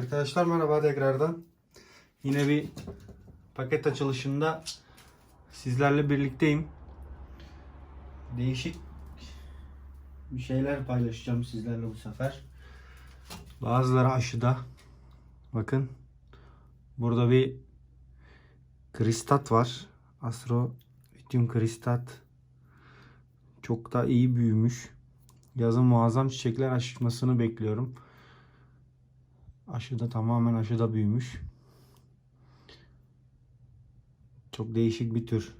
Arkadaşlar merhaba tekrardan. Yine bir paket açılışında sizlerle birlikteyim. Değişik bir şeyler paylaşacağım sizlerle bu sefer. Bazıları aşıda. Bakın. Burada bir kristat var. Astrovityum kristat. Çok da iyi büyümüş. Yazın muazzam çiçekler açmasını bekliyorum. Aşıda tamamen aşıda büyümüş. Çok değişik bir tür.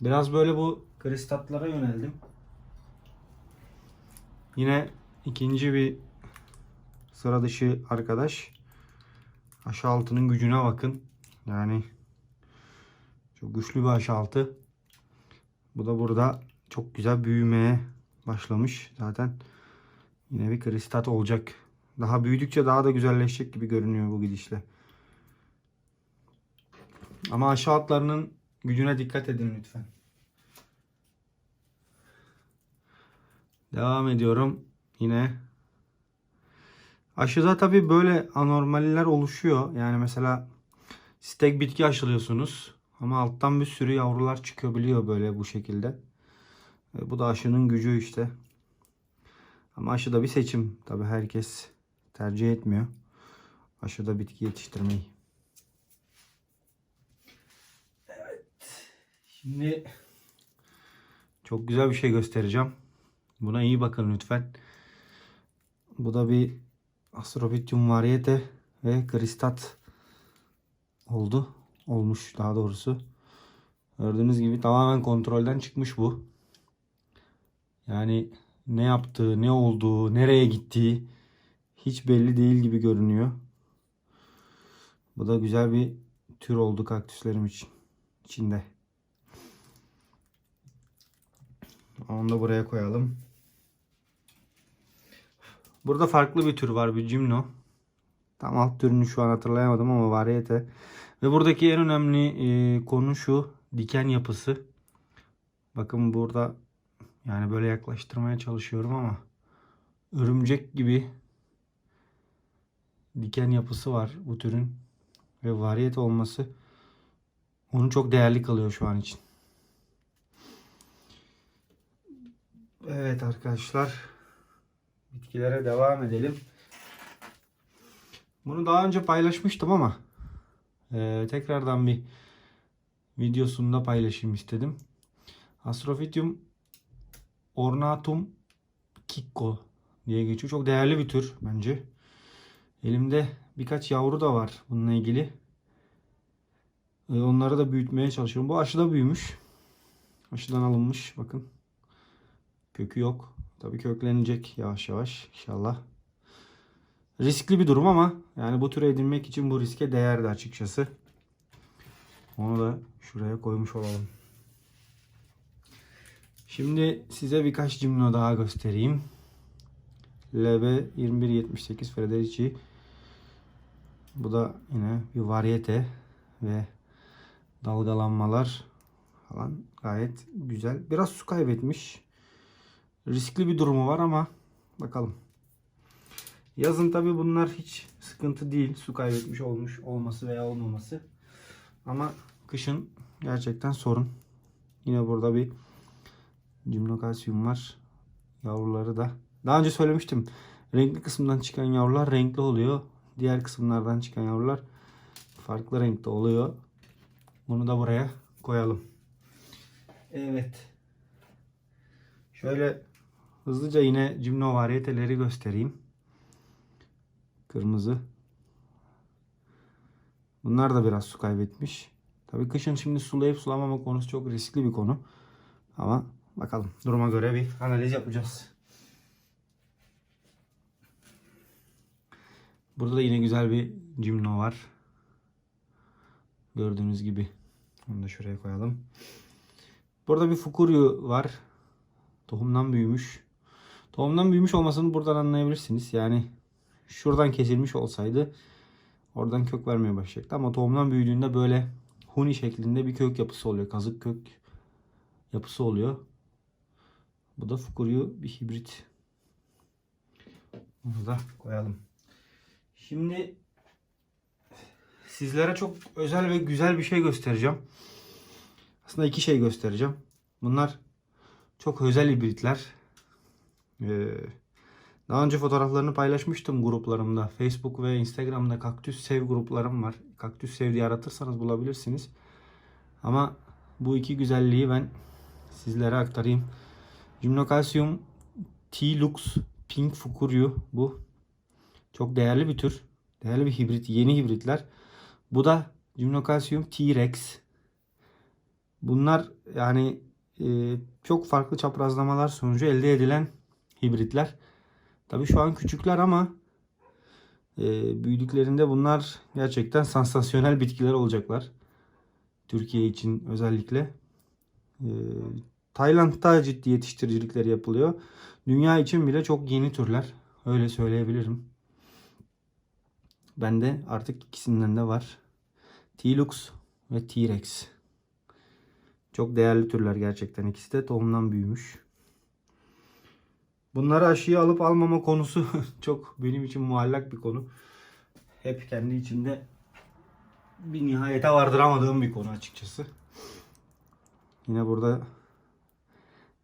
Biraz böyle bu kristatlara yöneldim. Yine ikinci bir sıra dışı arkadaş. Aşı altının gücüne bakın. Yani çok güçlü bir aşı altı. Bu da burada çok güzel büyümeye başlamış. Zaten yine bir kristat olacak. Daha büyüdükçe daha da güzelleşecek gibi görünüyor bu gidişle. Ama aşağı altlarının gücüne dikkat edin lütfen. Devam ediyorum. Yine aşıda tabi böyle anormaller oluşuyor. Yani mesela stek bitki aşılıyorsunuz. Ama alttan bir sürü yavrular çıkabiliyor böyle bu şekilde. E, bu da aşının gücü işte. Ama aşıda bir seçim. Tabi herkes tercih etmiyor. Aşıda bitki yetiştirmeyi. Evet. Şimdi çok güzel bir şey göstereceğim. Buna iyi bakın lütfen. Bu da bir Astrobityum variete ve kristat oldu. Olmuş daha doğrusu. Gördüğünüz gibi tamamen kontrolden çıkmış bu. Yani ne yaptığı, ne olduğu, nereye gittiği hiç belli değil gibi görünüyor. Bu da güzel bir tür oldu kaktüslerim için. içinde. Onu da buraya koyalım. Burada farklı bir tür var bir cimno. Tam alt türünü şu an hatırlayamadım ama variyete. Ve buradaki en önemli e, konu şu diken yapısı. Bakın burada yani böyle yaklaştırmaya çalışıyorum ama örümcek gibi diken yapısı var bu türün ve variyete olması onu çok değerli kılıyor şu an için. Evet arkadaşlar bitkilere devam edelim. Bunu daha önce paylaşmıştım ama e, tekrardan bir videosunda paylaşayım istedim. Astrophytium ornatum kikko diye geçiyor. Çok değerli bir tür bence. Elimde birkaç yavru da var bununla ilgili. E, onları da büyütmeye çalışıyorum. Bu aşıda büyümüş. Aşıdan alınmış. Bakın. Kökü yok. Tabii köklenecek yavaş yavaş inşallah. Riskli bir durum ama yani bu türe edinmek için bu riske değerdi açıkçası. Onu da şuraya koymuş olalım. Şimdi size birkaç cimno daha göstereyim. LB 2178 Frederici. Bu da yine bir variyete ve dalgalanmalar falan gayet güzel. Biraz su kaybetmiş. Riskli bir durumu var ama bakalım. Yazın tabi bunlar hiç sıkıntı değil. Su kaybetmiş olmuş olması veya olmaması. Ama kışın gerçekten sorun. Yine burada bir Gymnocalycium var. Yavruları da. Daha önce söylemiştim. Renkli kısımdan çıkan yavrular renkli oluyor. Diğer kısımlardan çıkan yavrular farklı renkte oluyor. Bunu da buraya koyalım. Evet. Şöyle hızlıca yine Gymno varieteleri göstereyim. Kırmızı. Bunlar da biraz su kaybetmiş. Tabii kışın şimdi sulayıp sulamama konusu çok riskli bir konu. Ama bakalım duruma göre bir analiz yapacağız. Burada da yine güzel bir cimno var. Gördüğünüz gibi. Onu da şuraya koyalım. Burada bir fukuryu var. Tohumdan büyümüş. Tohumdan büyümüş olmasını buradan anlayabilirsiniz. Yani şuradan kesilmiş olsaydı oradan kök vermeye başlayacaktı. Ama tohumdan büyüdüğünde böyle huni şeklinde bir kök yapısı oluyor. Kazık kök yapısı oluyor. Bu da fukuryu bir hibrit. Bunu da koyalım. Şimdi sizlere çok özel ve güzel bir şey göstereceğim. Aslında iki şey göstereceğim. Bunlar çok özel hibritler. Ee, daha önce fotoğraflarını paylaşmıştım gruplarımda. Facebook ve Instagram'da kaktüs sev gruplarım var. Kaktüs sev diye aratırsanız bulabilirsiniz. Ama bu iki güzelliği ben sizlere aktarayım. Gymnocasium T-Lux Pink Fukuryu bu. Çok değerli bir tür. Değerli bir hibrit. Yeni hibritler. Bu da Gymnocasium T-Rex. Bunlar yani e, çok farklı çaprazlamalar sonucu elde edilen hibritler. Tabii şu an küçükler ama e, büyüdüklerinde bunlar gerçekten sansasyonel bitkiler olacaklar. Türkiye için özellikle. E, Tayland'da ciddi yetiştiricilikleri yapılıyor. Dünya için bile çok yeni türler. Öyle söyleyebilirim. Bende artık ikisinden de var. T-Lux ve T-Rex. Çok değerli türler gerçekten. İkisi de tohumdan büyümüş. Bunları aşıya alıp almama konusu çok benim için muallak bir konu. Hep kendi içinde bir nihayete vardıramadığım bir konu açıkçası. Yine burada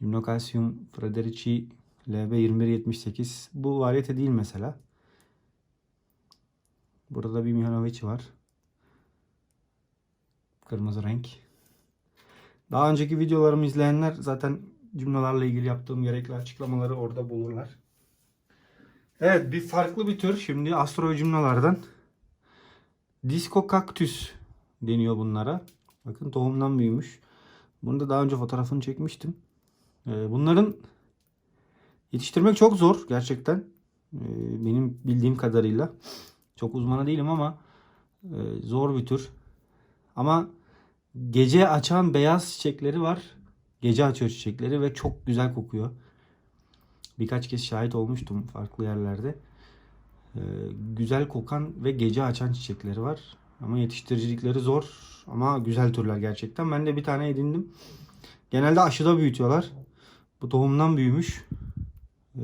Gymnocasium frederici LB2178. Bu variyete değil mesela. Burada bir Mihanovic var. Kırmızı renk. Daha önceki videolarımı izleyenler zaten cümlelerle ilgili yaptığım gerekli açıklamaları orada bulurlar. Evet bir farklı bir tür. Şimdi astro cümlelerden. Disco kaktüs deniyor bunlara. Bakın tohumdan büyümüş. Bunu da daha önce fotoğrafını çekmiştim. Ee, Bunların yetiştirmek çok zor gerçekten. Ee, Benim bildiğim kadarıyla. Çok uzmanı değilim ama e, zor bir tür. Ama gece açan beyaz çiçekleri var. Gece açıyor çiçekleri ve çok güzel kokuyor. Birkaç kez şahit olmuştum farklı yerlerde. Ee, güzel kokan ve gece açan çiçekleri var. Ama yetiştiricilikleri zor ama güzel türler gerçekten. Ben de bir tane edindim. Genelde aşıda büyütüyorlar. Bu tohumdan büyümüş. Ee,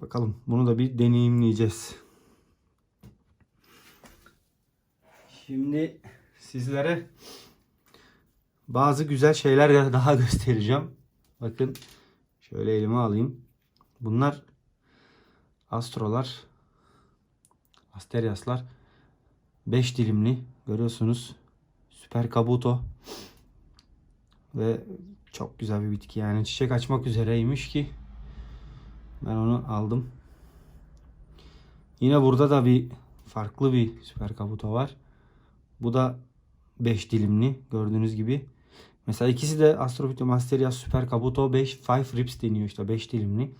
bakalım bunu da bir deneyimleyeceğiz. Şimdi sizlere bazı güzel şeyler daha göstereceğim. Bakın şöyle elime alayım. Bunlar astrolar, asteriaslar. 5 dilimli görüyorsunuz. Süper kabuto. Ve çok güzel bir bitki yani çiçek açmak üzereymiş ki ben onu aldım. Yine burada da bir farklı bir süper kabuto var. Bu da 5 dilimli gördüğünüz gibi. Mesela ikisi de Astrophytum asterias Super Kabuto 5 5 ribs deniyor işte 5 dilimli.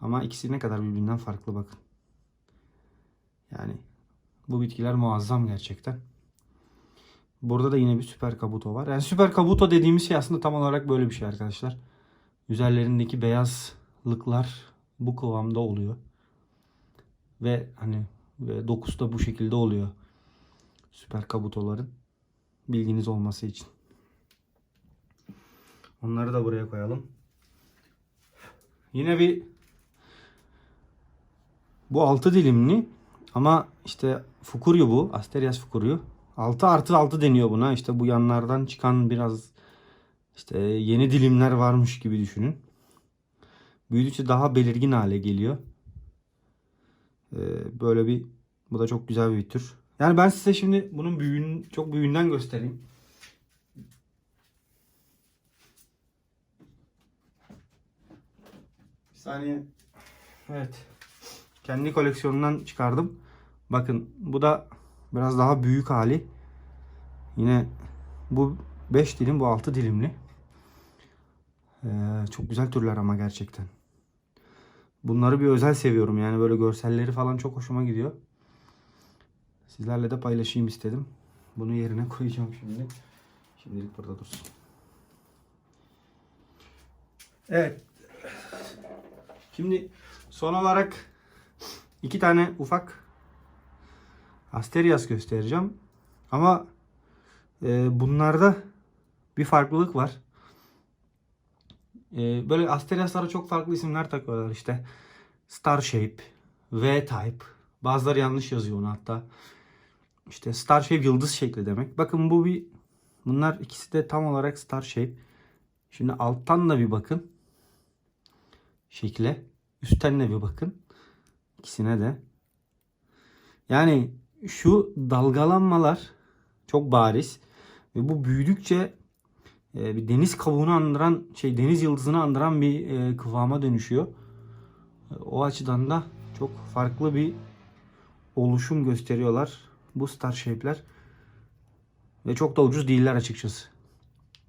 Ama ikisi ne kadar birbirinden farklı bakın. Yani bu bitkiler muazzam gerçekten. Burada da yine bir süper kabuto var. Yani süper kabuto dediğimiz şey aslında tam olarak böyle bir şey arkadaşlar. Üzerlerindeki beyazlıklar bu kıvamda oluyor. Ve hani ve dokusu da bu şekilde oluyor. Süper kabutoların bilginiz olması için. Onları da buraya koyalım. Yine bir bu 6 dilimli ama işte fukuryu bu. Asterias fukuryu. 6 artı 6 deniyor buna. İşte bu yanlardan çıkan biraz işte yeni dilimler varmış gibi düşünün. Büyüdükçe daha belirgin hale geliyor. Ee, böyle bir bu da çok güzel bir tür. Yani ben size şimdi bunun büyüğün çok büyüğünden göstereyim. Bir saniye. Evet. Kendi koleksiyonundan çıkardım. Bakın bu da biraz daha büyük hali. Yine bu 5 dilim bu 6 dilimli. Ee, çok güzel türler ama gerçekten. Bunları bir özel seviyorum. Yani böyle görselleri falan çok hoşuma gidiyor. Sizlerle de paylaşayım istedim. Bunu yerine koyacağım şimdi. Şimdilik burada dursun. Evet. Şimdi son olarak iki tane ufak Asterias göstereceğim. Ama e, bunlarda bir farklılık var. E, böyle Asterias'lara çok farklı isimler takıyorlar işte. Star Shape, V-Type, Bazıları yanlış yazıyor onu hatta. İşte star shape yıldız şekli demek. Bakın bu bir bunlar ikisi de tam olarak star shape. Şimdi alttan da bir bakın. Şekle. Üstten de bir bakın. İkisine de. Yani şu dalgalanmalar çok bariz ve bu büyüdükçe e, bir deniz kavuğunu andıran şey deniz yıldızını andıran bir e, kıvama dönüşüyor. E, O açıdan da çok farklı bir oluşum gösteriyorlar bu star shape'ler. Ve çok da ucuz değiller açıkçası.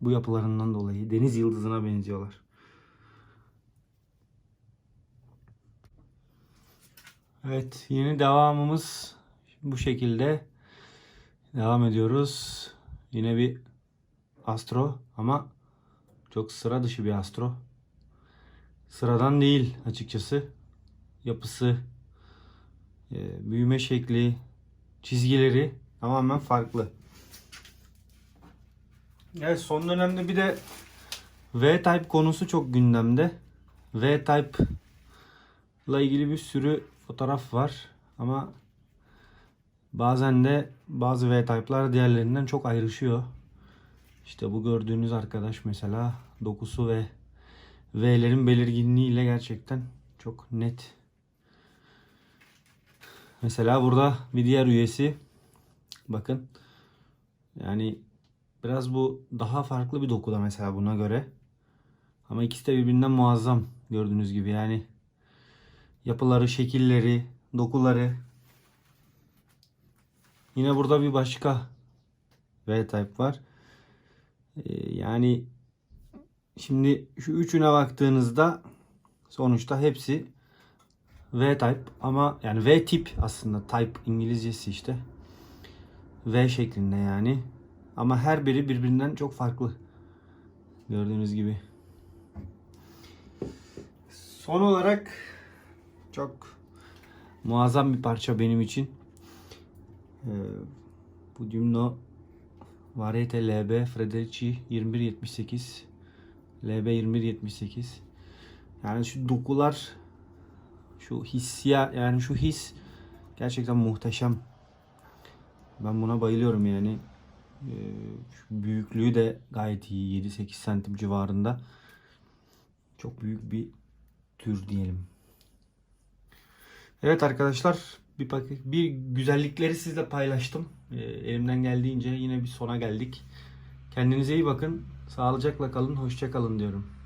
Bu yapılarından dolayı deniz yıldızına benziyorlar. Evet, yeni devamımız bu şekilde devam ediyoruz. Yine bir astro ama çok sıra dışı bir astro. Sıradan değil açıkçası. Yapısı, e, büyüme şekli, çizgileri tamamen farklı. Evet son dönemde bir de V-Type konusu çok gündemde. V-Type ile ilgili bir sürü fotoğraf var ama bazen de bazı V-Type'lar diğerlerinden çok ayrışıyor. İşte bu gördüğünüz arkadaş mesela dokusu ve V'lerin belirginliğiyle gerçekten çok net. Mesela burada bir diğer üyesi bakın yani biraz bu daha farklı bir dokuda mesela buna göre. Ama ikisi de birbirinden muazzam gördüğünüz gibi yani yapıları, şekilleri, dokuları. Yine burada bir başka V-Type var. Ee, yani şimdi şu üçüne baktığınızda sonuçta hepsi V-Type ama yani V-tip aslında type İngilizcesi işte. V şeklinde yani. Ama her biri birbirinden çok farklı. Gördüğünüz gibi. Son olarak çok muazzam bir parça benim için. Ee, bu Dümno Variete LB Frederici 2178 LB 2178 yani şu dokular şu hissiya yani şu his gerçekten muhteşem. Ben buna bayılıyorum yani. Ee, büyüklüğü de gayet iyi. 7-8 santim civarında. Çok büyük bir tür diyelim. Evet arkadaşlar bir paket bir güzellikleri sizle paylaştım. Ee, elimden geldiğince yine bir sona geldik. Kendinize iyi bakın. Sağlıcakla kalın. Hoşça kalın diyorum.